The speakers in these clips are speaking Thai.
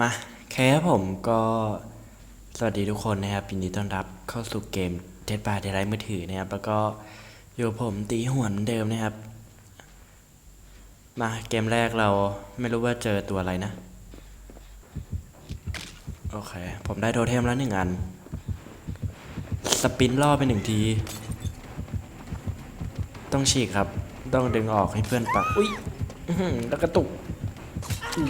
มาแค่ผมก็สวัสดีทุกคนนะครับยินดีต้อนรับเข้าสู่เกมเท็ดบาร์เดไรมือถือนะครับ แล้วก็อยู่ผมตีหวนเหมือนเดิมนะครับ มาเกมแรกเราไม่รู้ว่าเจอตัวอะไรนะ โอเค ผมได้โทเทมแล้วหนึ่งอัน สปินล่อไปหนึ่งที ต้องฉีกครับ ต้องดึงออกให้เพื่อนปัก อุ้ยแล้วกระตุก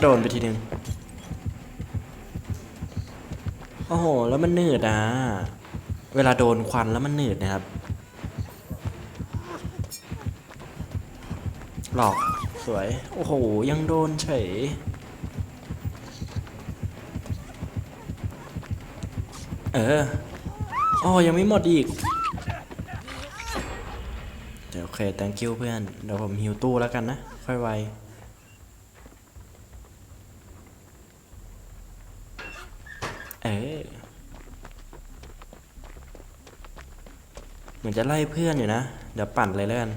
โดนไปทีหนึ่ง โอ้โห แล้วมันหนืดอะ เวลาโดนควันแล้วมันหนืดนะครับ หลอก สวย โอ้โห ยังโดนเฉย เอออ๋อยังไม่หมดอีกเดี๋ยวโอเค thank you เพื่อน เดี๋ยวผมฮิวตู้แล้วกันนะ ค่อยไว เออ เห มือนจะไล่เพื่อนอยู่นะ เดี๋ยวปั่นเลยแล้วกัน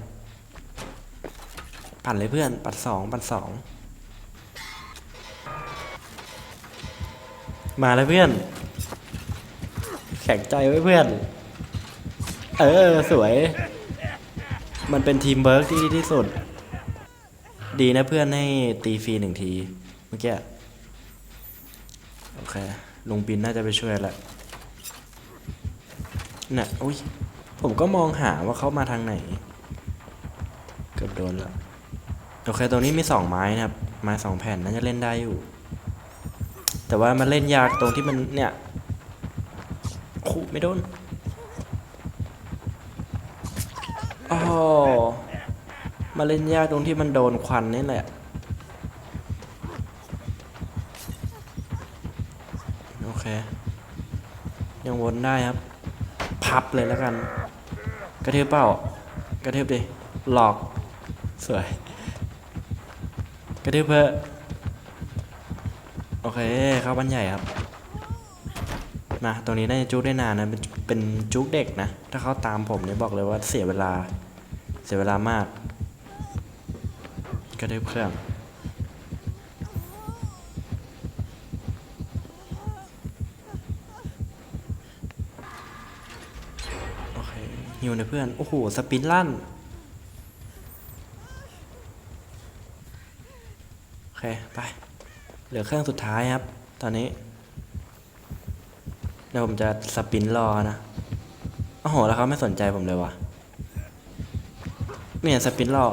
ปั่นเลยเพื่อน ปัดสองปัดสองมาเลยเพื่อน แข็งใจไว้เพื่อน เออ สวย มันเป็นทีมเบิร์กที่ดีที่สุด ดีนะเพื่อนให้ตีฟรีหนึ่งที เมื่อกี้ โอเค ลุงปินน่าจะไปช่วยแหละน่ะอุ้ย ผมก็มองหาว่าเขามาทางไหน เกือบโดนแล้วโอเคตรงนี้มีสองไม้นะครับ ไม้สองแผ่นน่าจะเล่นได้อยู่ แต่ว่ามันเล่นยากตรงที่มันเนี่ยขู่ไม่โดนอ๋อมาเล่นยากตรงที่มันโดนควันนี่แหละ โอเค ยังวนได้ครับ พับเลยแล้วกัน กระเทืบเปล่ากระเทืบดิ หลอก สวย กระเทืบเพื่อ โอเค เข้าบ้านใหญ่ครับ มา ตรงนี้น่าจะจุกได้นานนะ เป็นเป็นจุกเด็กนะ ถ้าเขาตามผมเนี่ยบอกเลยว่าเสียเวลา เสียเวลามาก กระเทืบเครื่อง โอเค ฮิวนะเพื่อน โอ้โห สปินลั่น โอเค ไป เหลือเครื่องสุดท้ายครับ ตอนนี้ เดี๋ยวผมจะสปินรอนะ โอ้โห แล้วเขาไม่สนใจผมเลยวะเนี่ยสปินรอ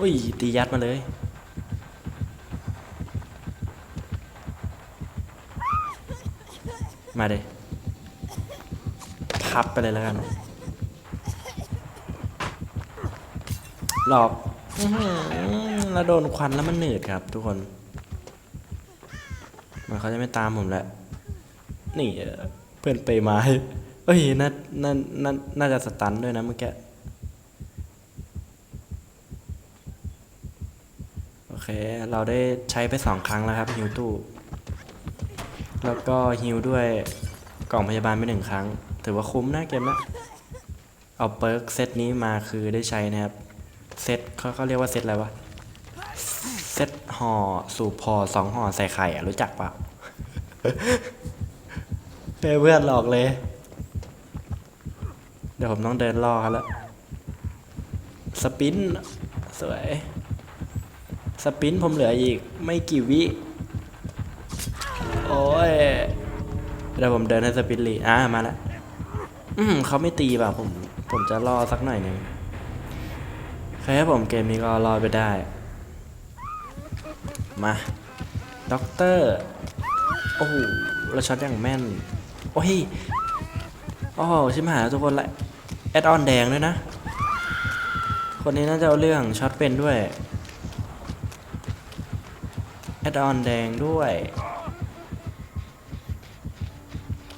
อุ้ย ตียัดมาเลย มาเลยพับไปเลยแล้วกัน หลอกแล้วโดนควันแล้วมันหนืดครับ ทุกคนมันเขาจะไม่ตามผมแล้ว นี่เอ่อเพื่อนไปไม้เอ้ยน่าน่าน่าน่าจะสตันด้วยนะเมื่อกี้โอเค เราได้ใช้ไปสองครั้งแล้วครับฮิวตู้ แล้วก็ฮิวด้วยกล่องพยาบาลไปหนึ่งครั้ง ถือว่าคุ้มนะเกมนะเอาเปิร์กเซตนี้มาคือได้ใช้นะครับ เซตเขาเขาเรียกว่าเซตอะไรวะ เซตห่อสูบพอสองห่อใส่ไข่อะรู้จักปล่าเพื่อเพื่อนหลอกเลย เดี๋ยวผมต้องเดินล่อเขาแล้ว สปิน สวย สปินผมเหลืออีกไม่กี่วิ โอ้ยเดี๋ยวผมเดินให้สปินลีอ่ามาแล้วอืมเขาไม่ตีป่ะผม ผมจะรอสักหน่อยหนึ่งใครให้ผมเกมนี้ก็รอไปได้ มาด็อกเตอร์โอ้โหเราช็อตอย่างแม่น โอ้ยโอ้ชิมหายทุกคนละแอดออนแดงด้วยนะ คนนี้น่าจะเอาเรื่องช็อตเป็นด้วยแอดออนแดงด้วย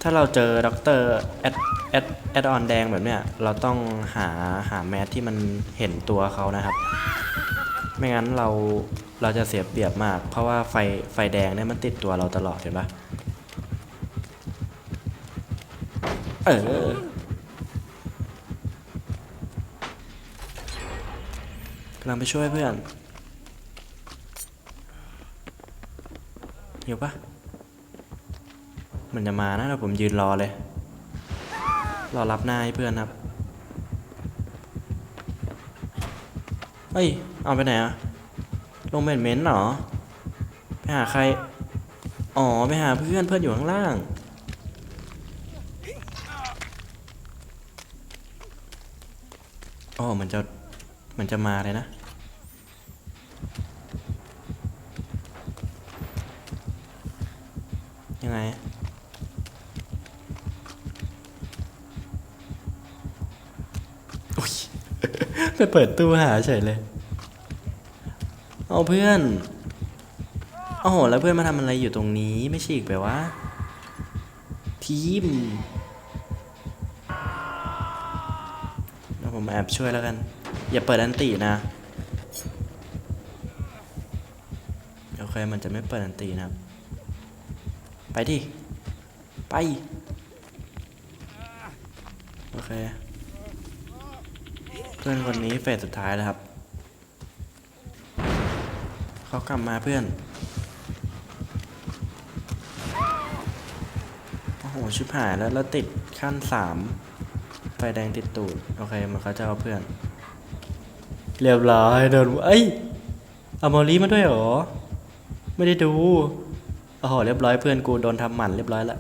ถ้าเราเจอด็อกเตอร์แอดแอดแอดออนแดงแบบเนี้ยเราต้องหาหาแมสที่มันเห็นตัวเขานะครับ ไม่งั้นเราเราจะเสียเปรียบมาก เพราะว่าไฟไฟแดงเนี่ยมันติดตัวเราตลอดเห็นปะเออลังไปช่วยเพื่อนอยู่ปะ มันจะมานะแล้วผมยืนรอเลย รอรับหน้าให้เพื่อนครับ เฮ้ย เอาไปไหนอะลงเมนเมนเหรอ ไปหาใคร อ๋อ ไปหาเพื่อนเพื่อนอยู่ข้างล่าง อ๋อ มันจะ มันจะมาเลยนะ ยังไง อุ๊ย ไปเปิดตู้หาเฉยเลย เอาเพื่อน โอ้โห แล้วเพื่อนมาทำอะไรอยู่ตรงนี้ไม่ฉีกไปวะ ทีมแล้วผมแอบช่วยแล้วกัน อย่าเปิดอันตินะ โอเค มันจะไม่เปิดอันตินะ ไปดิ ไป โอเค เพื่อนคนนี้เฟสสุดท้ายแล้วครับ เขากลับมาเพื่อน โอ้โห ชิบหายแล้วแล้วติดขั้นสามไฟแดงติดตูด โอเค มันเขาจะเอาเพื่อน เรียบร้อยโดนเอ้ยเอามอลี่มาด้วยเหรอ ไม่ได้ดูโอ้โหเรียบร้อยเพื่อนกูโดนทำหมันเรียบร้อยแล้ว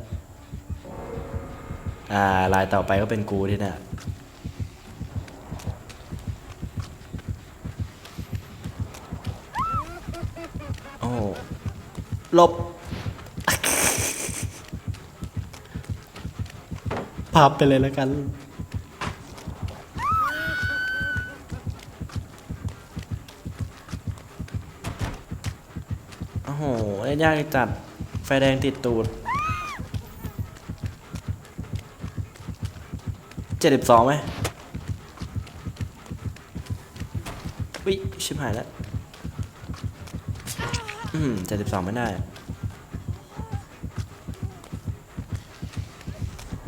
อ่าลายต่อไปก็เป็นกูที่เนี่ย โอ้โหลบพับไปเลยแล้วกัน โอ้โหเล่นยากจัด ไฟแดงติดตูดเจ็ดสิบสองไหมวิชิบหายแล้ว เจ็ดสิบสองไม่ได้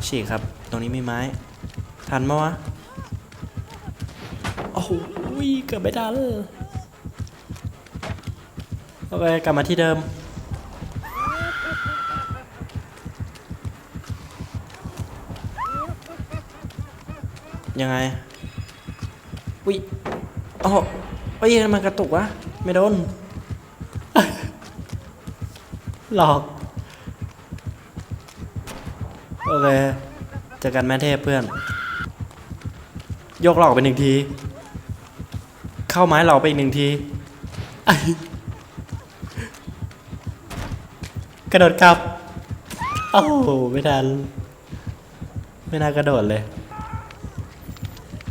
ฉีกครับ ตรงนี้มีไม้ ทันมาวะ โอ้โหเกือบไม่ทันโอเคกลับมาที่เดิม ยังไงวิโอ้โหเฮ้ยมันกระตุกวะ ไม่โดน หลอก โอเค เจอกันแม่เทพเพื่อน ยกหลอกไปหนึ่งที เข้าไม้หลอกไปอีกหนึ่งที กระโดดกลับ โอ้โห ไม่ทัน ไม่น่ากระโดดเลย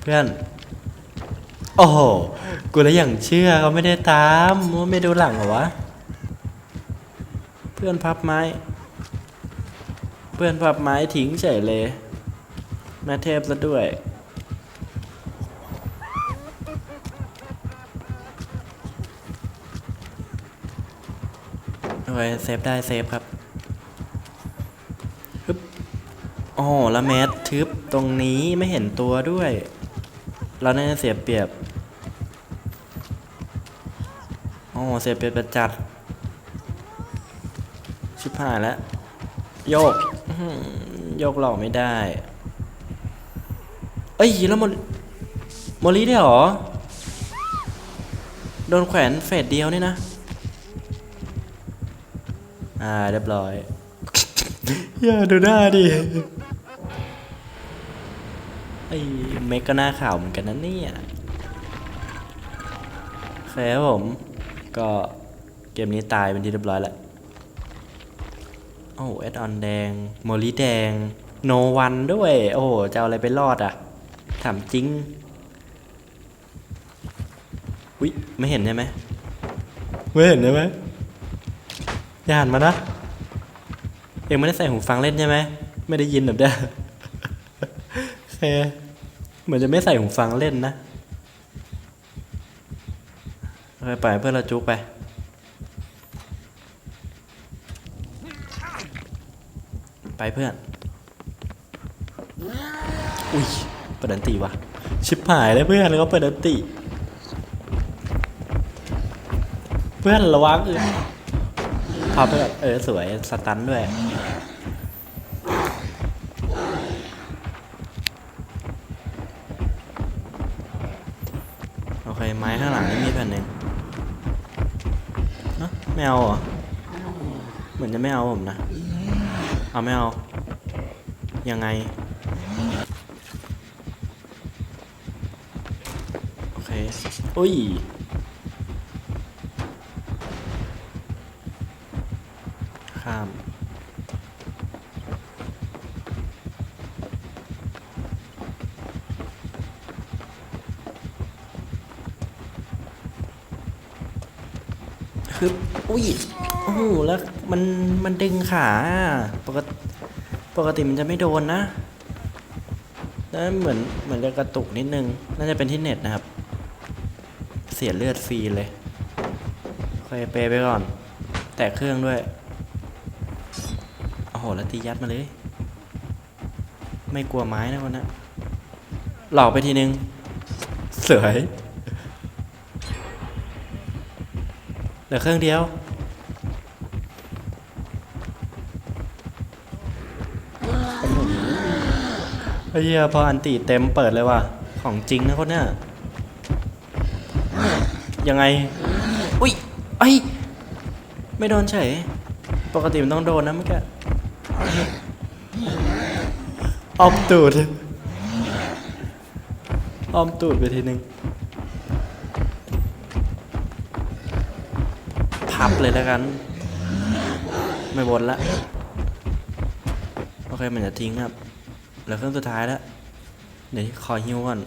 เพื่อน โอ้โห กูแล้วอย่างเชื่อเขาไม่ได้ตามว่าไม่ดูหลังเหรอวะ พื่อนพับไม้ เพื่อนพับไม้ทิ้งเฉยเลยแม่เทพซะด้วย โอเคเซฟได้เซฟครับฮึบอ๋อแล้วแมสทึบตรงนี้ไม่เห็นตัวด้วย เราน่าจะเสียเปรียบอ๋อเสียเปรียบประจัด ชิบหายแล้ว โยกอื้อหือโยกหลอกไม่ได้ เอ้ย แล้วโมโมลีได้เหรอ โดนแขวนเฟสเดียวนี่นะ อ่า เรียบร้อย อย่าดูหน้าดิไอ้เมกก็หน้าข่าวเหมือนกันนะเนี่ยโอเคครับผม ก็เกมนี้ตายเป็นที่เรียบร้อยแล้วโอ้แอดออนแดงโมลีแดง โนวันด้วย โอ้โหจะเอาอะไรไปรอดอะถามจริงวิไม่เห็นใช่ไหมไม่เห็นใช่ไหมอย่าหันมานะ เองไม่ได้ใส่หูฟังเล่นใช่ไหมไม่ได้ยินแบบเด้อเคเหมือนจะไม่ใส่หูฟังเล่นนะโอเคไปเพื่อเราจุกไป ไปเพื่อน อุ้ยเปิดอันติวะชิบหายเลยเพื่อนแล้วก็เปิดอันติเพื่อนระวังเลยพอไปแบบเออสวยสตันด้วย โอเค ไม้ข้างหลังนี่มีแผ่นหนึ่งเอ้าไม่เอาเหรอ เหมือนจะไม่เอาผมนะ เอาไม่เอา ยังไง โอเค อุ้ย ข้าม คือ อุ้ย โอ้โห แล้วมันมันดึงขาปกติปกติมันจะไม่โดนนะแล้วเหมือนเหมือนจะกระตุกนิดนึง น่าจะเป็นที่เน็ตนะครับ เสียเลือดฟรีเลยโอเคเปไปก่อน แตะเครื่องด้วย โอ้โห แล้วตียัดมาเลย ไม่กลัวไม้นะคนนะหลอกไปทีนึง เสยเหลือเครื่องเดียว ไอ้เหี้ยพออันติเต็มเปิดเลยว่ะ ของจริงนะคนเนี้ยยังไง อุ้ยไอยไม่โดนเฉย ปกติมันต้องโดนนะเมื่อกี้ออมตูดออมตูดไปทีนึง พับเลยแล้วกัน ไม่บนละ โอเค มันจะทิ้งครับ เหลือเครื่องสุดท้ายแล้ว เดี๋ยวขอฮิวก่อน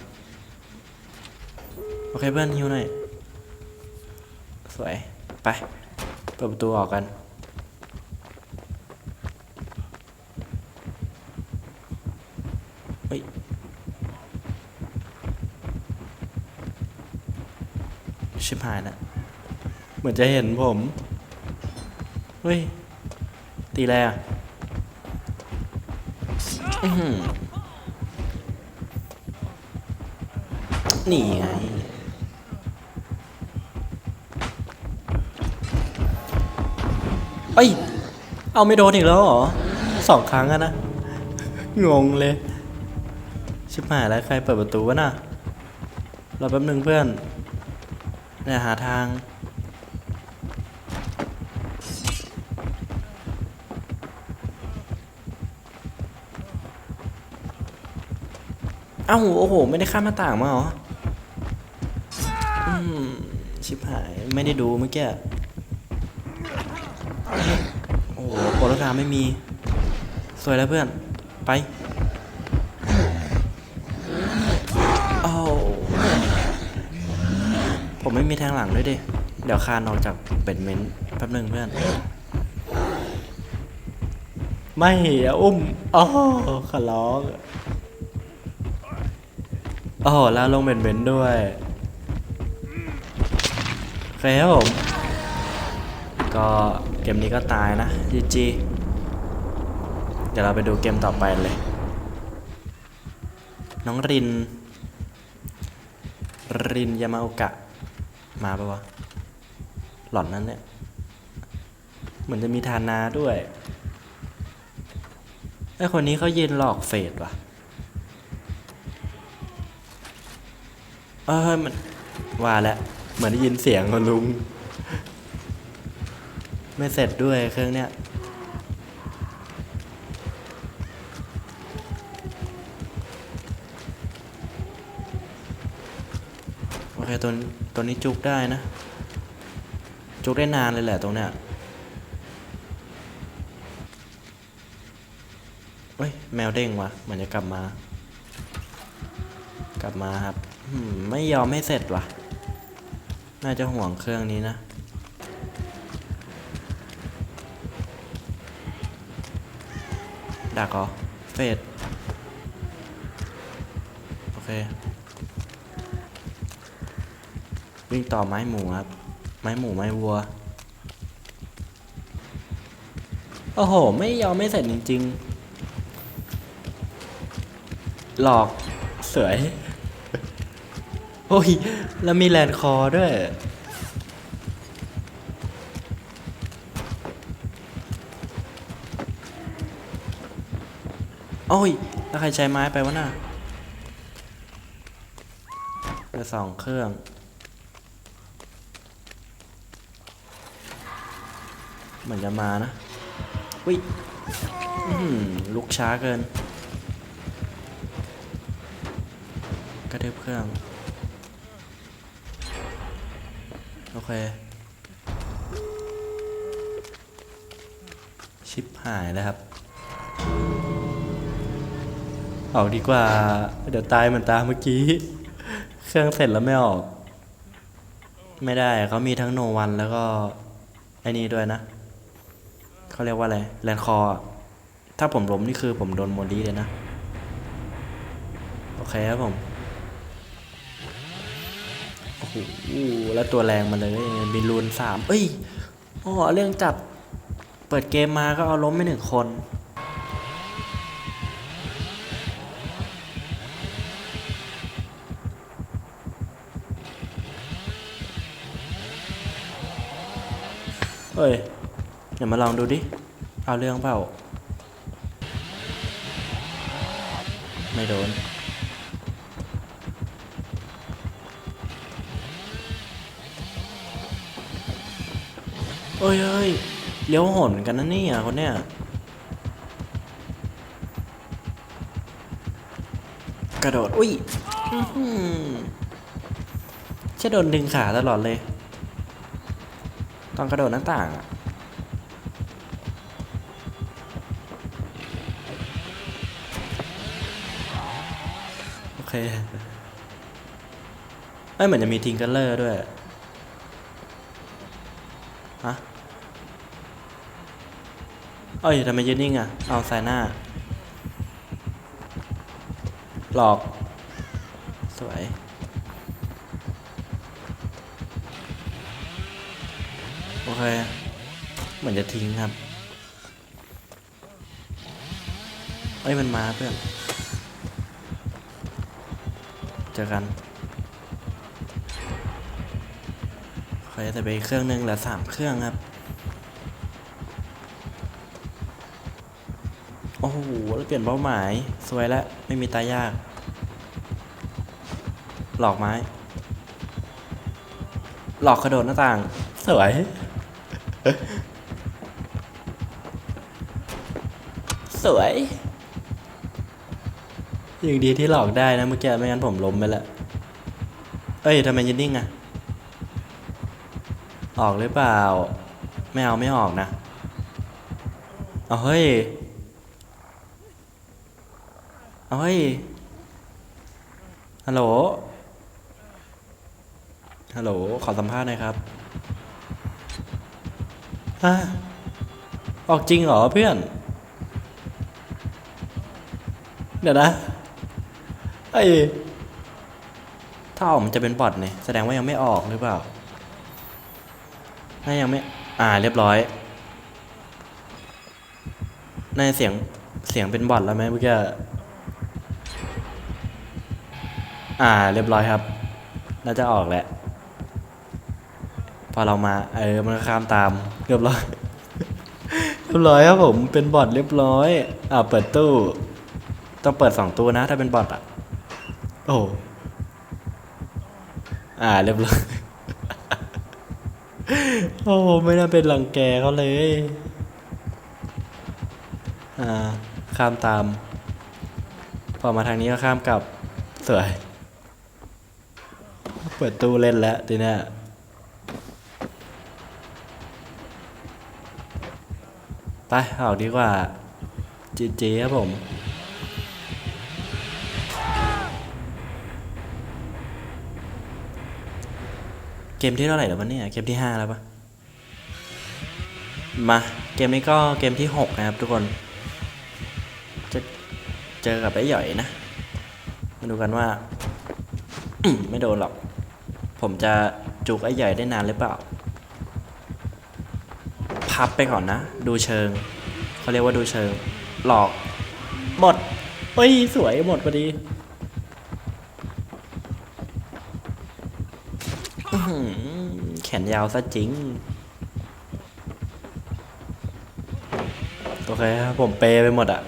โอเคเพื่อนฮิวหน่อย สวย ไป เปิดประตูออกกัน เฮ้ย ชิบหายแล้วเหมือนจะเห็นผม เฮ้ย ตีอะไรอะ นี่ไงเอ้ย เอาไม่โดนอีกแล้วเหรอสองครั้งอะนะ งงเลย ชิบหายแล้วใครเปิดประตูวะน่ะรอแป๊บหนึ่งเพื่อนเนี่ยหาทาง เอ้าโอ้โห ไม่ได้ข้ามหน้าต่างมาเหรออืมชิบหายไม่ได้ดูเมื่อกี้โอ้โหโปรตาไม่มี สวยแล้วเพื่อน ไปโอ้าวผมไม่มีแทงหลังด้วยดิ เดี๋ยวคานออกจากเบดเมนต์แป๊บนึงเพื่อน ไม่อะอุ้มอ๋อขอร้อง โอ้โหแล้วลงเบนเบนด้วยโอเคครับผม ก็เกมนี้ก็ตายนะจีจีเดี๋ยวเราไปดูเกมต่อไปเลย น้องริน รินยามาโอกะ มาปะวะ หล่อนนั้นเนี่ย เหมือนจะมีทานาด้วยไอคนนี้เขายืนหลอกเฟดว่ะ เออมันว่าแล้วเหมือนได้ยินเสียงของลุง ไม่เสร็จด้วยเครื่องเนี้ยโอเคตัวตัวนี้จุกได้นะ จุกได้นานเลยแหละตรงเนี้ยเฮ้ย แมวเด้งว่ะมือนจะกลับมา กลับมาครับ ไม่ยอมให้เสร็จว่ะน่าจะห่วงเครื่องนี้นะ ดักเหรอ เฟดโอเค วิ่งต่อไม้หมูครับ ไม้หมูไม้วัว โอ้โห ไม่ยอมไม่เสร็จจริง ๆ หลอกเสย โอ้ย แล้วมีแลนคอด้วย โอ้ย แล้วใครใช้ไม้ไปวะน่ะเหลือสองเครื่อง เหมือนจะมานะวิลุกช้าเกิน กระเทืบเครื่อง เค ชิปหายแล้วครับ ออกดีกว่า เดี๋ยวตายเหมือนตาเมื่อกี้ เครื่องเสร็จแล้วไม่ออก ไม่ได้เขามีทั้งโนวันแล้วก็ไอ้นี่ด้วยนะ เขาเรียกว่าอะไรแลนคอร์ถ้าผมล้มนี่คือผมโดนโมลีเลยนะ โอเคครับผม โอ้โหแล้วตัวแรงมาเลยมีรูนสามเอ้ยอ๋อเรื่องจับ เปิดเกมมาก็เอาล้มไปหนึ่งคนเฮ้ยเดี๋ยวมาลองดูดิ เอาเรื่องเปล่า ไม่โดน เอ้ยเอ้ยเลี้ยวโหนเหมือนกันนะเนี่ยคนเนี้ยกระโดด อุ้ยจะโดนดึงขาตลอดเลย ตอนกระโดดหน้าต่างอะโอเคเอ้ยเหมือนจะมีทิงเกอร์เลอร์ด้วย ฮะเอ้ยทำไมยืนนิ่งอะ เอาใส่หน้า หลอก สวย โอเค เหมือนจะทิ้งครับ เอ้ย มันมาเพื่อน เจอกัน โอเคแต่ไปอีกเครื่องหนึ่งเหลือสามเครื่องครับ โอ้โหแล้วเปลี่ยนเป้าหมาย สวยแล้ว ไม่มีตายาก หลอกไม้ หลอกกระโดดหน้าต่าง สวย สวยยังดีที่หลอกได้นะเมื่อกี้ไม่งั้นผมล้มไปแล้ว เอ้ยทำไมยืนนิ่งอะ ออกหรือเปล่า ไม่เอาไม่ออกนะเอาเฮ้ยเอาเฮ้ยฮัลโหลฮัลโหลขอสัมภาษณ์หน่อยครับฮะออกจริงเหรอเพื่อน เดี๋ยวนะไอ้ถ้าออกมันจะเป็นบอทเนี่ยแสดงว่ายังไม่ออกหรือเปล่า ถ้ายังไม่ อ่า เรียบร้อยในาเสียง เสียงเป็นบอทแล้วไหมเมื่อกี้ อ่า เรียบร้อยครับ น่าจะออกแหละ พอเรามา เออ มันก็ข้ามตาม เรียบร้อย เรียบร้อยครับผม เป็นบอทเรียบร้อย อ่า เปิดตู้ ต้องเปิดสองตู้นะ ถ้าเป็นบอทอะ โอ้ อ่า เรียบร้อย โอ้ไม่น่าเป็นหลังแกเขาเลย อ่า ข้ามตาม พอมาทางนี้ก็ข้ามกลับ สวย เปิดตู้เล่นแล้วทีเนี้ยไปออกดีกว่าจีจีครับผม เกมที่เท่าไหร่แล้ววันนี้เกมที่ห้าแล้วปะมาเกมนี้ก็เกมที่หกนะครับทุกคน จะเจอกับไอ้หย่อยนะ มาดูกันว่า ไม่โดนหรอก ผมจะจุกไอ้ใหญ่ได้นานหรือเปล่า พับไปก่อนนะ ดูเชิง เขาเรียกว่าดูเชิง หลอก หมดเฮ้ย สวยหมดพอดี ยาวซะจริง โอเคครับผมเปไปหมดอะ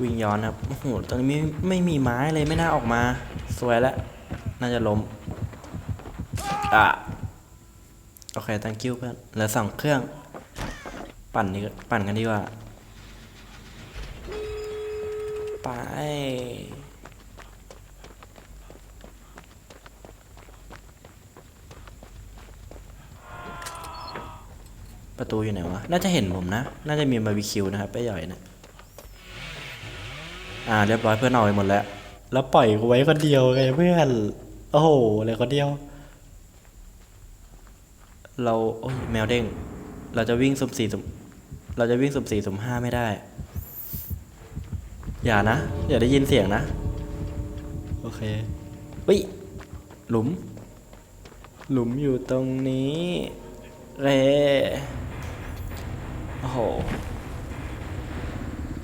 วิ่งย้อนครับ โอ้โห ตอนนี้ไม่ไม่มีไม้เลยไม่น่าออกมา สวยแล้ว น่าจะล้ม อะ โอเคตั้งคิวเพื่อนเหลือสองเครื่อง ปั่นนี่ปั่นกันดีกว่า ไป ประตูอยู่ไหนวะ น่าจะเห็นผมนะ น่าจะมีบาร์บีคิวนะครับไปหย่อยนะอ่าเรียบร้อยเพื่อนเอาไปหมดแล้ว แล้วปล่อยกูไว้คนเดียวไงเพื่อน โอ้โหเหลยคนเดียว เราโอ้ยแมวเด้ง เราจะวิ่งสุ่มสี่สุ่มเราจะวิ่งสุ่มสี่สุ่มห้าไม่ได้ อย่านะ อย่าได้ยินเสียงนะ โอเควิหลุม หลุมอยู่ตรงนี้เร โอ้โห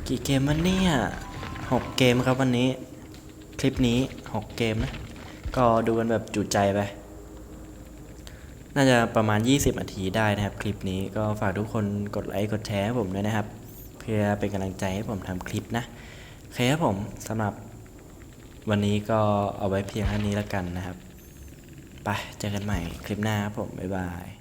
กี่เกมมันเนี่ยหกเกมครับวันนี้ คลิปนี้หกเกมนะ ก็ดูกันแบบจุใจไป น่าจะประมาณ 20นาทีได้นะครับ คลิปนี้ก็ฝากทุกคนกดไลค์กดแชร์ให้ผมด้วยนะครับ เพื่อเป็นกำลังใจให้ผมทำคลิปนะโอเคครับผมสำหรับวันนี้ก็เอาไว้เพียงเท่านี้แล้วกันนะครับ ไป เจอกันใหม่คลิปหน้าครับผม บ๊ายบาย